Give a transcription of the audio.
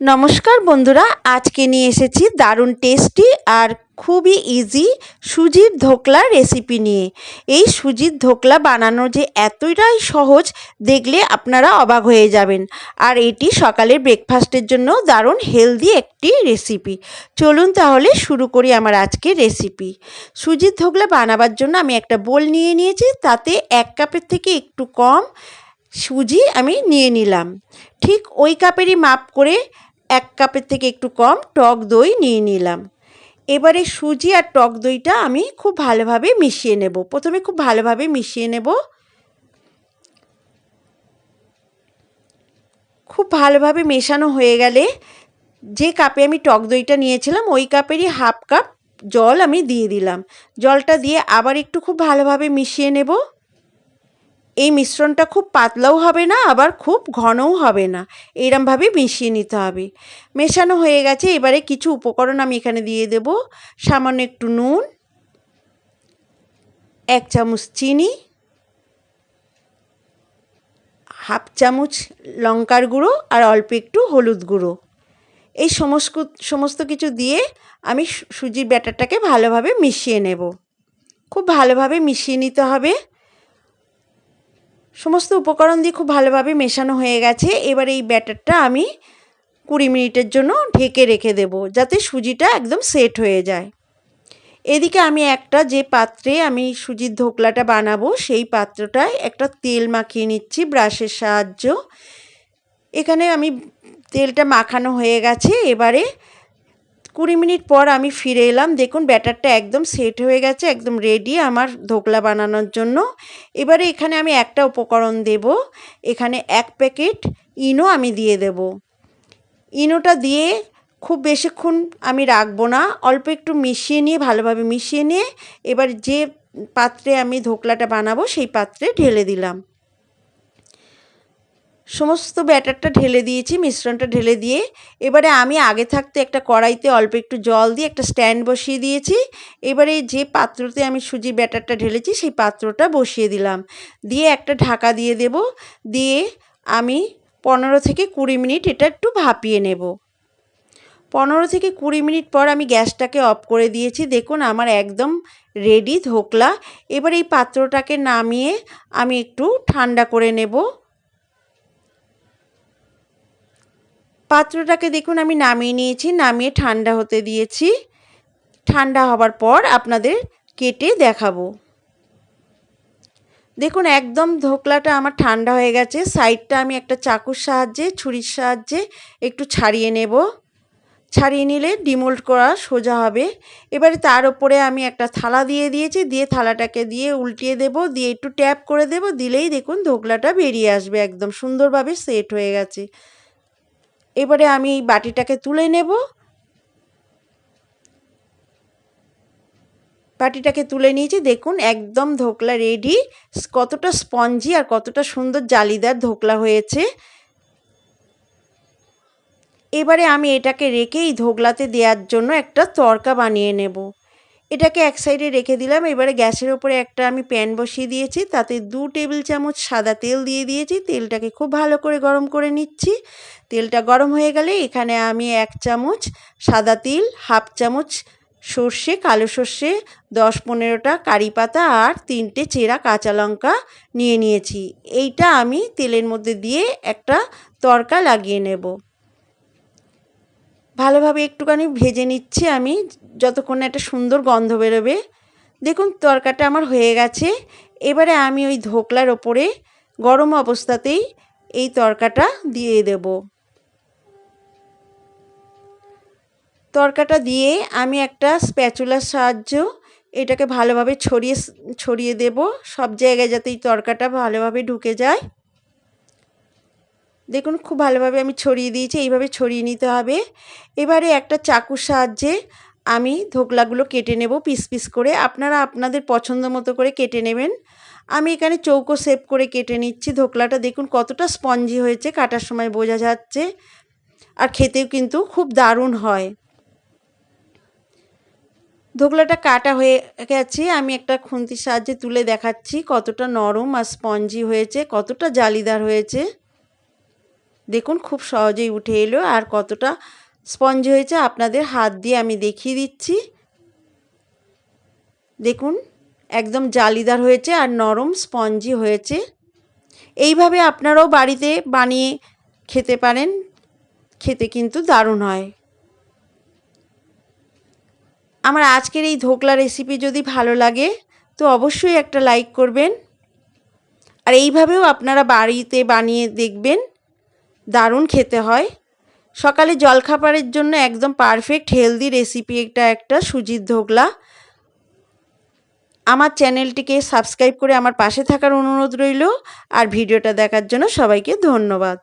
নমস্কার বন্ধুরা, আজকে নিয়ে এসেছি দারুণ টেস্টি আর খুবই ইজি সুজির ধোকলা রেসিপি নিয়ে। এই সুজির ধোকলা বানানো যে এতটাই সহজ, দেখলে আপনারা অবাক হয়ে যাবেন। আর এটি সকালের ব্রেকফাস্টের জন্য দারুণ হেলদি একটি রেসিপি চলুন তাহলে শুরু করি আমার আজকে রেসিপি সুজির ধোকলা বানাবার জন্য আমি একটা বোল নিয়ে নিয়েছি, তাতে এক কাপের থেকে একটু কম সুজি আমি নিয়ে নিলাম। ঠিক ওই কাপেরই মাপ করে এক কাপের থেকে একটু কম টক দই নিয়ে নিলাম। এবারে সুজি আর টক দইটা আমি খুব ভালোভাবে মিশিয়ে নেব। প্রথমে খুব ভালোভাবে মিশিয়ে নেব। খুব ভালোভাবে মেশানো হয়ে গেলে যে কাপে আমি টক দইটা নিয়েছিলাম, ওই কাপেরই হাফ কাপ জল আমি দিয়ে দিলাম। জলটা দিয়ে আবার একটু খুব ভালোভাবে মিশিয়ে নেব। এই মিশ্রণটা খুব পাতলাও হবে না, আবার খুব ঘনও হবে না। এইরমভাবে মিশিয়ে নিতে হবে। মেশানো হয়ে গেছে, এবারে কিছু উপকরণ আমি এখানে দিয়ে দেব। সামান্য একটু নুন, এক চামচ চিনি, হাফ চামচ লঙ্কার গুঁড়ো আর অল্প একটু হলুদ গুঁড়ো। এই সমস্ত সমস্ত কিছু দিয়ে আমি সুজির ব্যাটারটাকে ভালোভাবে মিশিয়ে নেব। খুব ভালোভাবে মিশিয়ে নিতে হবে। সমস্ত উপকরণ দিয়ে খুব ভালোভাবে মেশানো হয়ে গেছে। এবার এই ব্যাটারটা আমি কুড়ি মিনিটের জন্য ঢেকে রেখে দেব, যাতে সুজিটা একদম সেট হয়ে যায়। এদিকে আমি একটা যে পাত্রে আমি সুজির ধোকলাটা বানাবো, সেই পাত্রটায় একটা তেল মাখিয়ে নিচ্ছি ব্রাশের সাহায্য। এখানে আমি তেলটা মাখানো হয়ে গেছে। এবারে কুড়ি মিনিট পর আমি ফিরে এলাম। দেখুন, ব্যাটারটা একদম সেট হয়ে গেছে, একদম রেডি আমার ধোকলা বানানোর জন্য। এবারে এখানে আমি একটা উপকরণ দেব। এখানে এক প্যাকেট ইনো আমি দিয়ে দেব। ইনোটা দিয়ে খুব বেশিক্ষণ আমি রাখব না। অল্প একটু মিশিয়ে নিয়ে, ভালোভাবে মিশিয়ে নিয়ে এবার যে পাত্রে আমি ধোকলাটা বানাবো, সেই পাত্রে ঢেলে দিলাম। সমস্ত ব্যাটারটা ঢেলে দিয়েছি, মিশ্রণটা ঢেলে দিয়ে। এবারে আমি আগে থাকতে একটা কড়াইতে অল্প একটু জল দিয়ে একটা স্ট্যান্ড বসিয়ে দিয়েছি। এবারে যে পাত্রতে আমি সুজি ব্যাটারটা ঢেলেছি, সেই পাত্রটা বসিয়ে দিলাম। দিয়ে একটা ঢাকা দিয়ে দেব। দিয়ে আমি পনেরো থেকে কুড়ি মিনিট এটা একটু ভাপিয়ে নেব। পনেরো থেকে কুড়ি মিনিট পর আমি গ্যাসটাকে অফ করে দিয়েছি। দেখুন আমার একদম রেডি, ধোকলা। এবার এই পাত্রটাকে নামিয়ে আমি একটু ঠান্ডা করে নেব। পাত্রটাকে দেখুন, আমি নামিয়ে নিয়েছি, নামিয়ে ঠান্ডা হতে দিয়েছি। ঠান্ডা হবার পর আপনাদের কেটে দেখাবো। দেখুন, একদম ধোকলাটা আমার ঠান্ডা হয়ে গেছে। সাইডটা আমি একটা চাকুর সাহায্যে, ছুরির সাহায্যে একটু ছাড়িয়ে নেব। ছাড়িয়ে নিলে ডিমোল্ড করা সোজা হবে। এবারে তার উপরে আমি একটা থালা দিয়ে দিয়েছি, দিয়ে থালাটাকে দিয়ে উল্টিয়ে দেব, দিয়ে একটু ট্যাপ করে দেব, দিলেই দেখুন ধোকলাটা বেরিয়ে আসবে, একদম সুন্দরভাবে সেট হয়ে গেছে। এবারে আমি এই বাটিটাকে তুলে নেব। বাটিটাকে তুলে নিয়েছি। দেখুন, একদম ধোকলা রেডি। কতটা স্পঞ্জি আর কতটা সুন্দর জালিদার ধোকলা হয়েছে। এবারে আমি এটাকে রেখে এই ধোকলাতে দেওয়ার জন্য একটা তরকা বানিয়ে নেব। এটাকে এক সাইডে রেখে দিলাম। এবারে গ্যাসের ওপরে একটা আমি প্যান বসিয়ে দিয়েছি। তাতে দু টেবিল চামচ সাদা তেল দিয়ে দিয়েছি। তেলটাকে খুব ভালো করে গরম করে নিচ্ছি। তেলটা গরম হয়ে গেলে এখানে আমি এক চামচ সাদা তিল, হাফ চামচ সর্ষে, কালো সর্ষে, দশ পনেরোটা কারি পাতা আর তিনটে চেরা কাঁচা লঙ্কা নিয়ে নিয়েছি। এইটা আমি তেলের মধ্যে দিয়ে একটা তরকা লাগিয়ে নেব। ভালোভাবে একটুখানি ভেজে নিচ্ছি আমি, যতক্ষণ একটা সুন্দর গন্ধ বেরোবে। দেখুন তরকাটা আমার হয়ে গেছে। এবারে আমি ওই ধোকলার ওপরে গরম অবস্থাতেই এই তরকাটা দিয়ে দেব। তরকাটা দিয়ে আমি একটা স্প্যাচুলার সাহায্য এটাকে ভালোভাবে ছড়িয়ে ছড়িয়ে দেব। সব জায়গায় যাতে এই তরকাটা ভালোভাবে ঢুকে যায়। দেখুন, খুব ভালোভাবে আমি ছড়িয়ে দিয়েছি, এইভাবে ছড়িয়ে নিতে হবে। এবারে একটা চাকুর সাহায্যে আমি ধোকলাগুলো কেটে নেব পিস পিস করে। আপনারা আপনাদের পছন্দ মতো করে কেটে নেবেন। আমি এখানে চৌকো শেপ করে কেটে নিচ্ছি। ধোকলাটা দেখুন, কতটা স্পঞ্জি হয়েছে, কাটার সময় বোঝা যাচ্ছে। আর খেতেও কিন্তু খুব দারুণ হয়। ধোকলাটা কাটা হয়ে গেছে। আমি একটা খুন্তির সাহায্যে তুলে দেখাচ্ছি কতটা নরম আর স্পঞ্জি হয়েছে, কতটা জালিদার হয়েছে। দেখুন, খুব সহজেই উঠে এলো। আর কতটা স্পঞ্জ হয়েছে আপনাদের হাত দিয়ে আমি দেখিয়ে দিচ্ছি। দেখুন, একদম জালিদার হয়েছে আর নরম স্পঞ্জি হয়েছে। এইভাবে আপনারাও বাড়িতে বানিয়ে খেতে পারেন। খেতে কিন্তু দারুণ হয়। আমার আজকের এই ধোকলা রেসিপি যদি ভালো লাগে, তো অবশ্যই একটা লাইক করবেন। আর এইভাবেও আপনারা বাড়িতে বানিয়ে দেখবেন। দারুণ খেতে হয়। সকালে জলখাবারের জন্য একদম পারফেক্ট হেলদি রেসিপি এটা একটা সুজির ধোকলা। আমার চ্যানেলটিকে সাবস্ক্রাইব করে আমার পাশে থাকার অনুরোধ রইল। আর ভিডিওটা দেখার জন্য সবাইকে ধন্যবাদ।